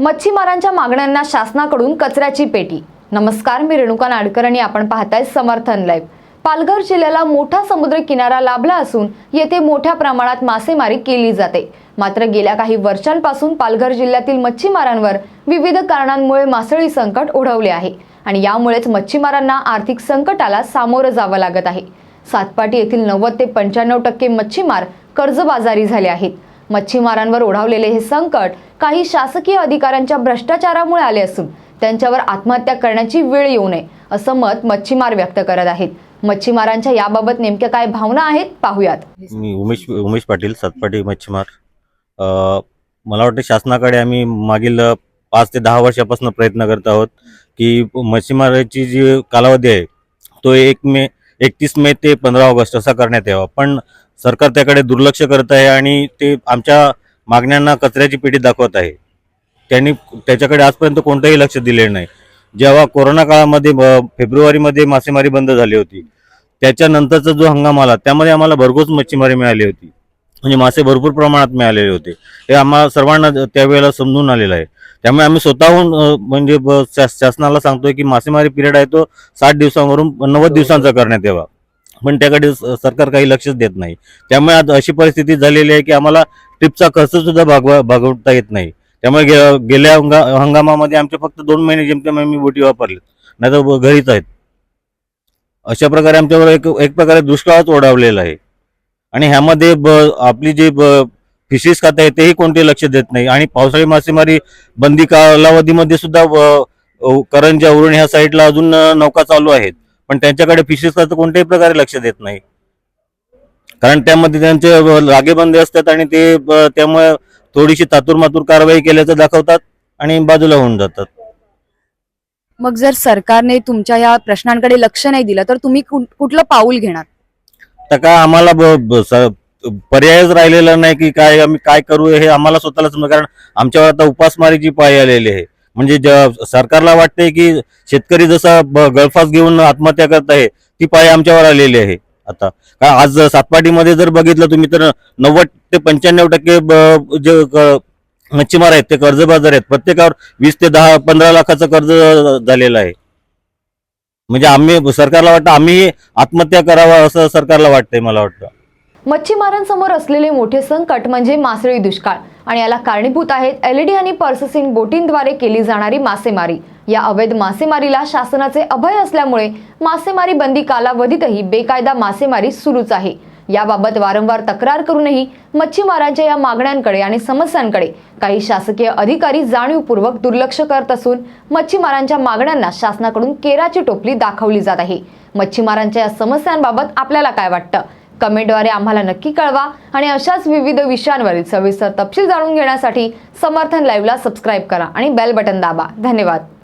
मच्छीमारांच्या मागण्यांना शासनाकडून कचऱ्याची पेटी. नमस्कार मी रेणुका नाडकर आणि आपण पाहताय समर्थन लाईव्ह. पालघर जिल्ह्याला मोठा समुद्र किनारा लाभला असून येथे मोठ्या प्रमाणात मासेमारी केली जाते. मात्र गेल्या काही वर्षांपासून पालघर जिल्ह्यातील मच्छीमारांवर विविध कारणांमुळे मासळी संकट ओढवले आहे आणि यामुळेच मच्छीमारांना आर्थिक संकटाला सामोरं जावं लागत आहे. सातपाटी येथील नव्वद ते पंच्याण्णव टक्के मच्छीमार कर्जबाजारी झाले आहेत. मच्छीमारांवर ओढावलेले हे संकट काही शासकीय अधिकाऱ्यांच्या भ्रष्टाचारामुळे आले असून त्यांच्यावर आत्महत्या करण्याची वेळ येऊ नये असं मत मच्छीमार व्यक्त करत आहेत. मच्छीमारांच्या याबाबत नेमक्या काय भावना आहेत पाहूयात. मी उमेश उमेश पाटील सातपाटी मच्छीमार. मला वाटतं शासनाकडे आम्ही मागील पाच ते दहा वर्षापासून प्रयत्न करत आहोत की मच्छीमाराची जी कालावधी आहे तो एक मे एकतीस मे ते पंधरा ऑगस्ट असा करण्यात यावा. पण सरकार त्याकडे दुर्लक्ष करत आहे आणि ते आमच्या मागण्यांना कचऱ्याची पेटी दाखवत आहे. त्यांनी त्याच्याकडे आजपर्यंत कोणतंही लक्ष दिलेलं नाही. जेव्हा कोरोना काळामध्ये फेब्रुवारीमध्ये मासेमारी बंद झाली होती त्याच्यानंतरचा जो हंगाम आला त्यामध्ये आम्हाला भरघोस मच्छीमारी मिळाली होती. म्हणजे मासे भरपूर प्रमाणात मिळालेले होते. हे आम्हाला सर्वांना त्यावेळेला समजून आलेलं आहे. त्यामुळे आम्ही स्वतःहून म्हणजे ब- शा- शासनाला सांगतोय की मासेमारी पिरियड आहे तो साठ दिवसांवरून नव्वद दिवसांचा करण्यात यावा. पण त्याकडे सरकार काही लक्षच देत नाही. त्यामुळे आता अशी परिस्थिती झालेली आहे की आम्हाला ट्रिपचा खर्च सुद्धा भागवा भागवता येत नाही. त्यामुळे गे- गेल्या हंगा हंगामामध्ये आमचे फक्त दोन महिने जेमतेम आम्ही बोटी वापरले नाही तर घरीच आहेत. अशा प्रकारे आमच्यावर एक एक प्रकारे दुष्काळच ओढावलेला आहे. आणि ह्यामध्ये आपली जी फिशरीज खातं आहे तेही कोणते लक्ष देत नाही. आणि पावसाळी मासेमारी बंदी कालावधीमध्ये सुद्धा करंजा उरण ह्या साईडला अजून नौका चालू आहेत. पण त्यांच्याकडे खातं कोणत्याही प्रकारे लक्ष देत नाही. कारण त्यामध्ये त्यांचे लागेबंदी असतात आणि ते त्यामुळे थोडीशी तातूर मातूर कारवाई केल्याचं दाखवतात आणि बाजूला होऊन जातात. मग जर सरकारने तुमच्या या प्रश्नांकडे लक्ष नाही दिलं तर तुम्ही कुठ- कुठलं पाऊल घेणार? तर काय आम्हाला पर्यायच राहिलेला नाही की काय आम्ही काय करू हे आम्हाला स्वतःला समजा कारण आमच्यावर आता उपासमारीची पाळी आलेली आहे. म्हणजे सरकारला वाटते की शेतकरी जसा गळफास घेऊन आत्महत्या करत आहे ती पाय आमच्यावर आलेली आहे आता. का आज सातपाटीमध्ये जर बघितलं तुम्ही तर नव्वद ते पंच्याण्णव टक्के जे मच्छीमार आहेत ते कर्जबाजार आहेत. प्रत्येकावर वीस ते दहा पंधरा लाखाचं कर्ज झालेलं आहे. म्हणजे आम्ही सरकारला वाटतं आम्ही आत्महत्या करावा असं सरकारला वाटतंय मला वाटतं. मच्छीमारांसमोर असलेले मोठे संकट म्हणजे मासळी दुष्काळ. आणि याला कारणीभूत आहेत एलईडी आणि पर्ससिंग बोटींद्वारे केली जाणारी मासेमारी. या अवैध मासेमारीला शासनाचे अभय असल्यामुळे मासेमारी बंदी कालावधीतही बेकायदा मासेमारी सुरूच आहे. याबाबत वारंवार तक्रार करूनही मच्छीमारांच्या या मागण्यांकडे आणि समस्यांकडे काही शासकीय अधिकारी जाणीवपूर्वक दुर्लक्ष करत असून मच्छीमारांच्या मागण्यांना शासनाकडून केराची टोपली दाखवली जात आहे. मच्छीमारांच्या या समस्यांबाबत आपल्याला काय वाटतं? कमेंटद्वारे आम्हाला नक्की कळवा आणि अशाच विविध विषयांवरील सविस्तर तपशील जाणून घेण्यासाठी समर्थन लाईव्हला सबस्क्राईब करा आणि बेल बटन दाबा. धन्यवाद.